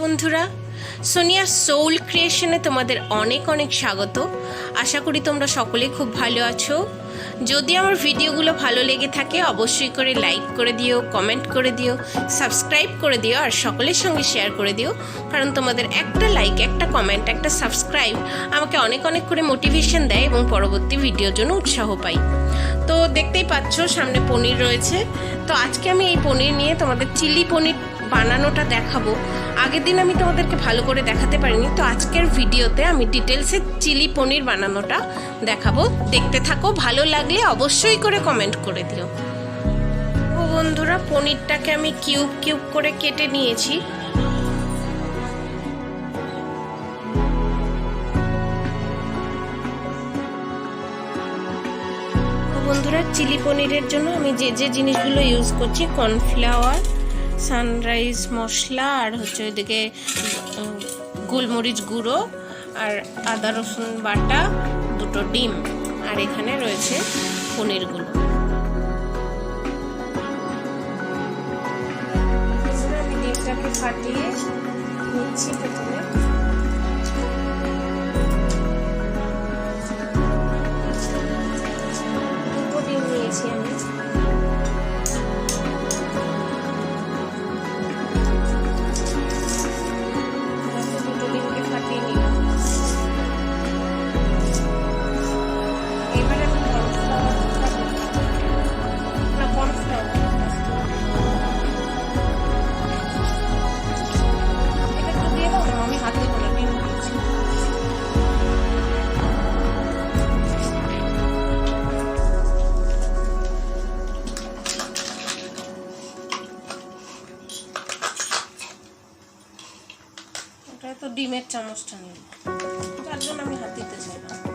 বন্ধুরা। সোনিয়া সোল ক্রিয়েশনে তোমাদের অনেক অনেক স্বাগত। আশা করি তোমরা সকলে খুব ভালো আছো। যদি আমার ভিডিওগুলো ভালো লেগে থাকে, অবশ্যই করে লাইক করে দিও কমেন্ট করে দিও সাবস্ক্রাইব করে দিও, আর সকলের সঙ্গে শেয়ার করে দিও। কারণ তোমাদের একটা লাইক একটা কমেন্ট একটা সাবস্ক্রাইব আমাকে অনেক অনেক করে মোটিভেশন দেয় এবং পরবর্তী ভিডিওর জন্য উৎসাহ পাই। তো দেখতেই পাচ্ছ, সামনে পনির রয়েছে। তো আজকে আমি এই পনির নিয়ে তোমাদের চিলি পনির বানানোটা দেখাবো। আগের দিন আমি তোমাদেরকে ভালো করে দেখাতে পারিনি, তো আজকের ভিডিওতে আমি ডিটেলসে চিলি পনির বানানোটা দেখাবো। দেখতে থাকো, ভালো লাগলে অবশ্যই করে কমেন্ট করে দিও। বন্ধুরা, পনিরটাকে আমি কিউব কিউব করে কেটে নিয়েছি। বন্ধুরা, চিলি পনিরের জন্য আমি যে যে জিনিসগুলো ইউজ করছি কর্নফ্লাওয়ার সানরাইজ মশলা আর হচ্ছে ওইদিকে গোলমরিচ গুঁড়ো আর আদা রসুন বাটা, দুটো ডিম। আর এখানে রয়েছে পনিরগুলো আমি ডিমটাকে ফাটিয়ে নিচ্ছি প্রথমে। তো ডিমের চামচটা নিই। তার জন্য আমি হাত দিতে চাই না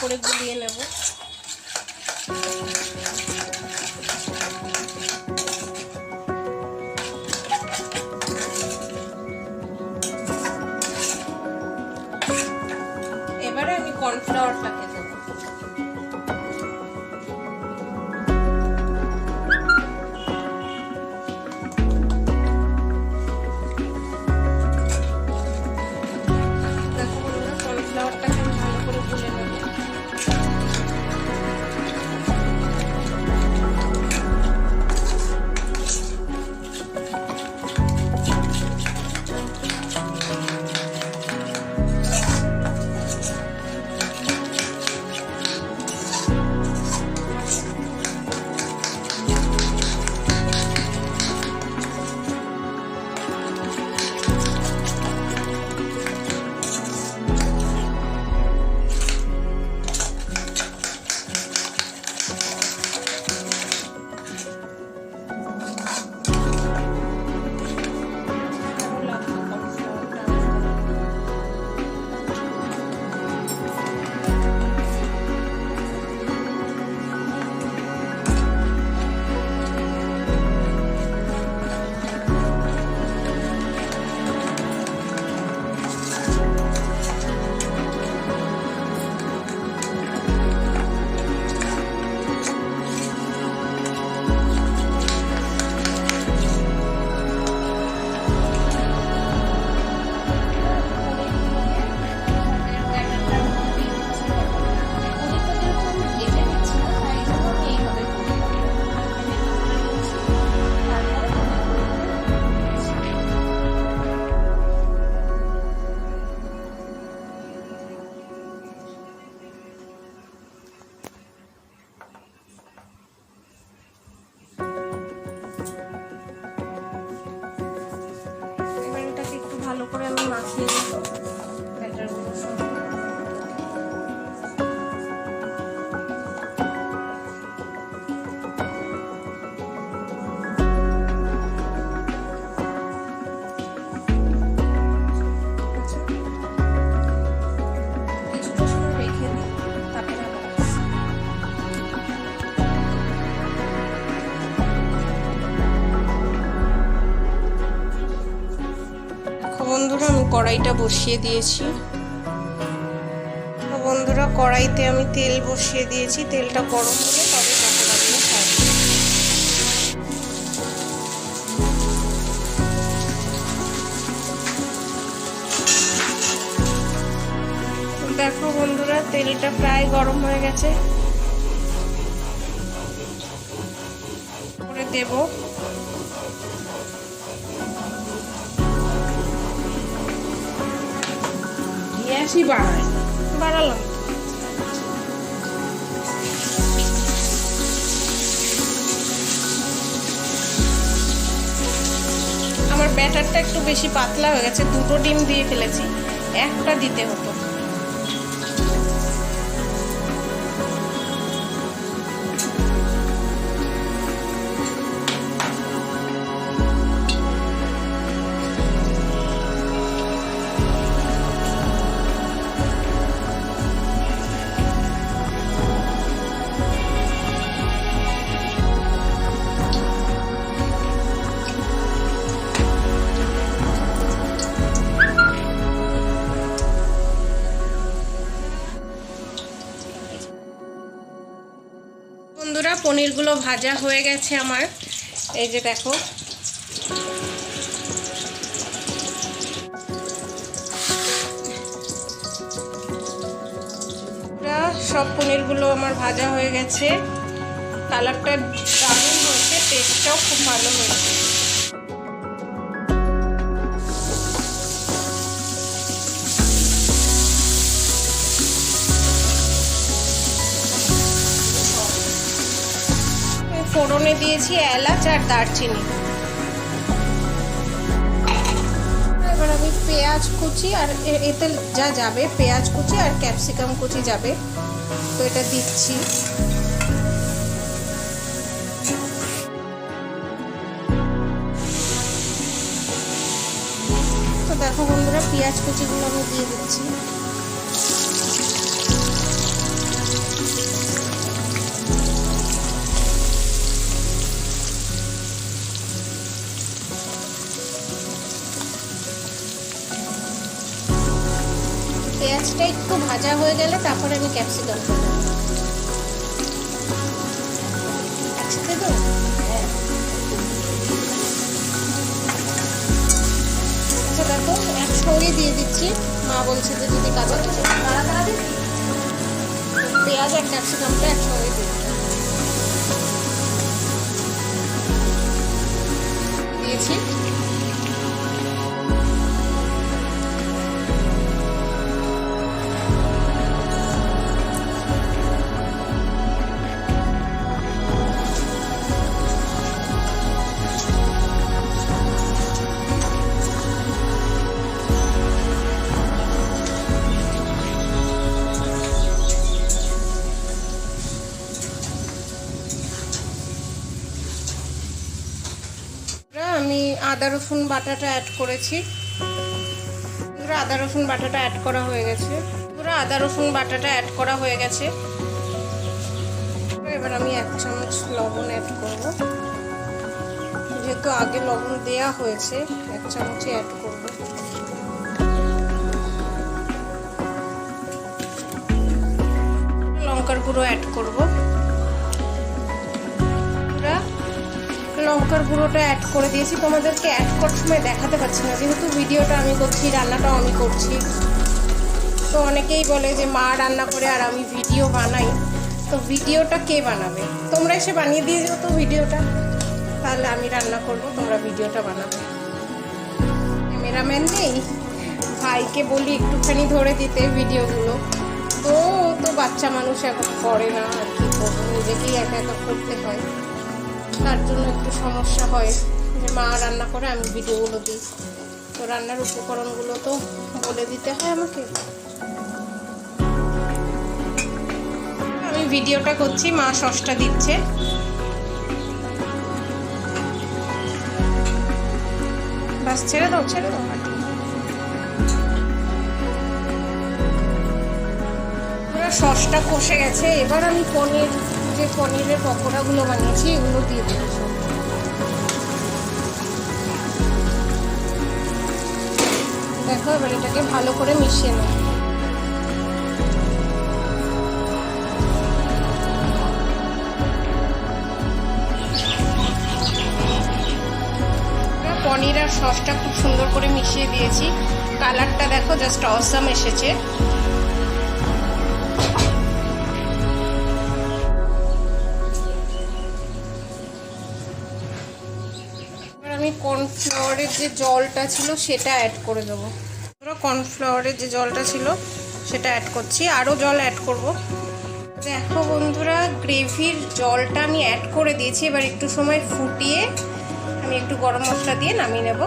করে গুলিয়ে নেব। কড়াইটা বসিয়ে দিয়েছি। বন্ধুরা, কড়াইতে আমি তেল বসিয়ে দিয়েছি। তেলটা গরম হলে তবে দেখো বন্ধুরা, তেলটা প্রায় গরম হয়ে গেছে। করে দেব। গ্যাসই বাড়ায়। বাড়ালাম। আমার ব্যাটারটা একটু বেশি পাতলা হয়ে গেছে, দুটো ডিম দিয়ে ফেলেছি। একটা দিতে হতো। পনিরগুলো ভাজা হয়ে গেছে আমার। এই যে দেখো। সব পনিরগুলো আমার ভাজা হয়ে গেছে। কালারটা দারুণ হয়েছে টেস্টটাও খুব ভালো হয়েছে। ফোড়নে দিয়েছি এলাচ আর দারচিনি। এবার আমি পেঁয়াজ কুচি আর এতে যা যাবে, পেঁয়াজ কুচি আর ক্যাপসিকাম কুচি যাবে। তো এটা দিচ্ছি। তো দেখো বন্ধুরা, পেঁয়াজ কুচিগুলো আমি দিয়ে দিচ্ছি। পেঁয়াজটা একটু ভাজা হয়ে গেলে তারপরে আমি ক্যাপসিকাম দেবো। একসাথে তো আচ্ছা দেখো একসঙ্গে দিয়ে দিচ্ছি। মা বলছে যে যদি কাঁচা কাঁচা পেঁয়াজ আর ক্যাপসিকামটা একসঙ্গে দিয়ে। দিয়েছি। আদা রসুন বাটাটা অ্যাড করেছি। বন্ধুরা, আদা রসুন বাটাটা অ্যাড করা হয়ে গেছে। বন্ধুরা, আদা রসুন বাটাটা অ্যাড করা হয়ে গেছে। এবার আমি এক চামচ লবণ অ্যাড করব। যেহেতু আগে লবণ দেয়া হয়েছে এক চামচই অ্যাড করব। লঙ্কার গুঁড়ো অ্যাড করব। লঙ্কার গুঁড়োটা অ্যাড করে দিয়েছি। তোমাদেরকে অ্যাড করার সময় দেখাতে পারছি না। যেহেতু ভিডিওটা আমি করছি, রান্নাটাও আমি করছি। তো অনেকেই বলে যে, মা রান্না করে আর আমি ভিডিও বানাই। তো ভিডিওটা কে বানাবে? তোমরা এসে বানিয়ে দিয়ে যাও তো ভিডিওটা। তাহলে আমি রান্না করব, তোমরা ভিডিওটা বানাবে। ক্যামেরাম্যান নেই? ভাইকে বলি একটুখানি ধরে দিতে ভিডিওগুলো। তো তো বাচ্চা মানুষ, এখন করে না, আর কি করব? নিজেকেই একা একা করতে হয়। তার জন্য একটু সমস্যা হয়। যে মা রান্না করে, আমি ভিডিওগুলো দিই। তো রান্নার উপকরণগুলো তো বলে দিতে হয় আমাকে। আমি ভিডিওটা করছি, মা সসটা দিচ্ছে। বাস, ছেড়ে দাও ছেড়ে দাও। সসটা কষে গেছে, এবার আমি পনির যে পনিরের পকোড়াগুলো বানিয়েছি, এগুলো দিয়ে দেবো। দেখো, এবার এটাকে ভালো করে মিশিয়ে নেব। পনির আর সসটা খুব সুন্দর করে মিশিয়ে দিয়েছি। কালারটা দেখো জাস্ট অসাম এসেছে। কর্নফ্লাওয়ারের যে জলটা ছিল সেটা অ্যাড করে দেবো। ধরো কর্নফ্লাওয়ারের যে জলটা ছিল, সেটা অ্যাড করছি। আরও জল অ্যাড করব। দেখো বন্ধুরা, গ্রেভির জলটা আমি অ্যাড করে দিয়েছি। এবার একটু সময় ফুটিয়ে আমি একটু গরম মশলা দিয়ে নামিয়ে নেব।